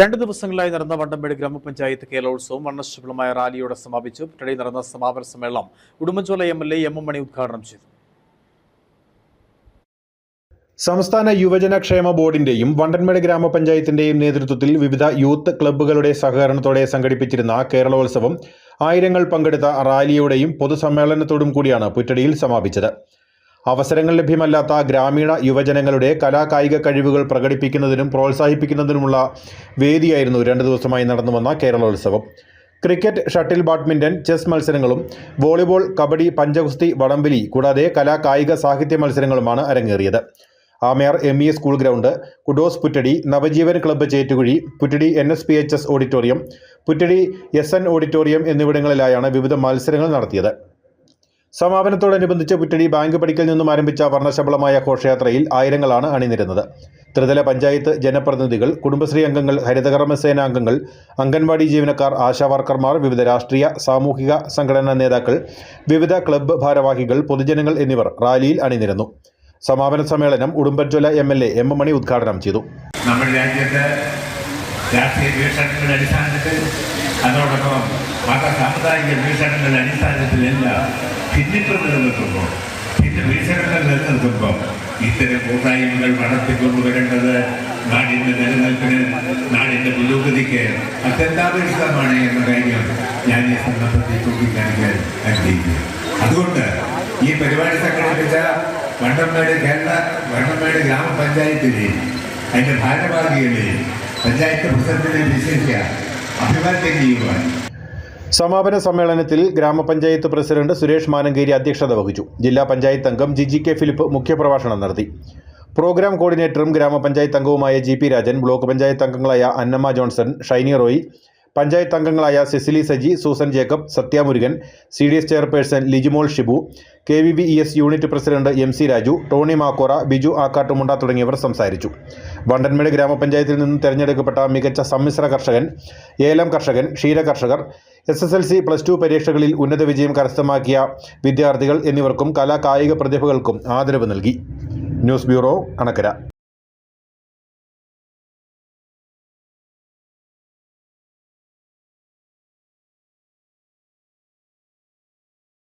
രണ്ട് ദിവസങ്ങളിലായി നടന്ന വണ്ടമ്പേട് ഗ്രാമപഞ്ചായത്ത് കേരളോത്സവം വർണശബളമായ റാലിയോടെ സമാപിച്ചു. പിന്നീട് നടന്ന സമാപന സമ്മേളനം Udumbanchola M L A M M Mani ഉദ്ഘാടനം ചെയ്തു. സംസ്ഥാന യുവജന ക്ഷേമ ബോർഡിന്റെയും വണ്ടൻമേട് ഗ്രാമപഞ്ചായത്തിന്റെയും നേതൃത്വത്തിൽ വിവിധ യൂത്ത് ക്ലബ്ബുകളുടെ സഹകരണത്തോടെ സംഘടിപ്പിച്ചിരുന്ന കേരളോത്സവം ആയിരങ്ങൾ പങ്കെടുത്ത റാലിയോടെയും പൊതുസമ്മേളനത്തോടും കൂടിയാണ് പുറ്റടിയിൽ സമാപിച്ചത്. അവസരങ്ങൾ ലഭ്യമല്ലാത്ത ഗ്രാമീണ യുവജനങ്ങളുടെ കലാകായിക കഴിവുകൾ പ്രകടിപ്പിക്കുന്നതിനും പ്രോത്സാഹിപ്പിക്കുന്നതിനുമുള്ള വേദിയായിരുന്നു രണ്ട് ദിവസമായി നടന്നുവന്ന Keralolsavam. Cricket shuttle badminton chess മത്സരങ്ങളും വോളിബോൾ കബഡി പഞ്ചഗുസ്തി വടംവലി കൂടാതെ കലാകായിക സാഹിത്യ മത്സരങ്ങളുമാണ് അരങ്ങേറിയത്. Amayar M E school ground Kudos Puttady Navajeevan club Chettukuzhi Puttady N S P H S auditorium Puttady S N auditorium എന്നിവിടങ്ങളിലായാണ് വിവിധ മത്സരങ്ങൾ നടത്തിയത്. സമാപനത്തോടനുബന്ധിച്ച് പുറ്റടി ബാങ്ക് പടിക്കൽ നിന്നും ആരംഭിച്ച വർണശബളമായ ഘോഷയാത്രയിൽ ആയിരങ്ങളാണ് അണിനിരുന്നത്. ത്രിതല പഞ്ചായത്ത് ജനപ്രതിനിധികൾ കുടുംബശ്രീ അംഗങ്ങൾ ഹരിതകർമ്മസേന അംഗങ്ങൾ അംഗൻവാടി ജീവനക്കാർ ആശാവർക്കർമാർ വിവിധ രാഷ്ട്രീയ സാമൂഹിക സംഘടനാ നേതാക്കൾ വിവിധ ക്ലബ്ബ് ഭാരവാഹികൾ പൊതുജനങ്ങൾ എന്നിവർ റാലിയിൽ അണിനിരുന്നു. സമാപന സമ്മേളനം Udumbanchola M L A M Mani ഉദ്ഘാടനം ചെയ്തു. നമ്മുടെ രാജ്യത്ത് രാഷ്ട്രീയ വീക്ഷണങ്ങളുടെ അടിസ്ഥാനത്തിൽ അതോടൊപ്പം മത സാമുദായിക വീക്ഷണങ്ങളുടെ അടിസ്ഥാനത്തിലെല്ലാം ഭിന്നിപ്പ് നിലനിൽക്കുമ്പോൾ ഭിന്ന വീക്ഷണങ്ങൾ നിലനിൽക്കുമ്പോൾ ഇത്തരം കൂട്ടായ്മകൾ വളർത്തിക്കൊണ്ടുവരേണ്ടത് നാടിന്റെ നിലനിൽപ്പിന് നാടിന്റെ പുരോഗതിക്ക് അത്യന്താപേക്ഷിതമാണ് എന്ന കാര്യം ഞാൻ ഈ സന്ദർഭത്തിൽ ചൂണ്ടിക്കാണിക്കാൻ ആഗ്രഹിക്കുന്നു. അതുകൊണ്ട് ഈ പരിപാടി സംഘടിപ്പിച്ച വണ്ടമ്മേട് കേരള വണ്ടമ്മേട് ഗ്രാമപഞ്ചായത്തിലെയും അതിന്റെ ഭാരവാഹികളെയും പഞ്ചായത്ത് പ്രസിഡന്റിനെ സമാപന സമ്മേളനത്തിൽ ഗ്രാമപഞ്ചായത്ത് പ്രസിഡന്റ് സുരേഷ് മാനങ്കേരി അധ്യക്ഷത വഹിച്ചു. ജില്ലാ പഞ്ചായത്ത് അംഗം ജിജി കെ ഫിലിപ്പ് മുഖ്യപ്രഭാഷണം നടത്തി. പ്രോഗ്രാം കോർഡിനേറ്ററും ഗ്രാമപഞ്ചായത്ത് അംഗവുമായ G P Rajan block panchayat അംഗങ്ങളായ അന്നമ്മ ജോൺസൺ ഷൈനി റോയ് പഞ്ചായത്ത് അംഗങ്ങളായ Cecily Saji Susan Jacob Sathyamurugan C D S chairperson Lijimol Shibu K V B E S unit president M C Raju Tony Makkora Biju Akkattumunda തുടങ്ങിയവർ സംസാരിച്ചു. വണ്ടൻമേട് ഗ്രാമപഞ്ചായത്തിൽ നിന്നും തിരഞ്ഞെടുക്കപ്പെട്ട മികച്ച സമ്മിശ്ര കർഷകൻ ഏലം കർഷകൻ ക്ഷീര കർഷകർ S S L C plus two പരീക്ഷകളിൽ ഉന്നത വിജയം കരസ്ഥമാക്കിയ വിദ്യാർത്ഥികൾ എന്നിവർക്കും കലാകായിക പ്രതിഭകൾക്കും ആദരവ് നൽകി. News bureau Anakkara.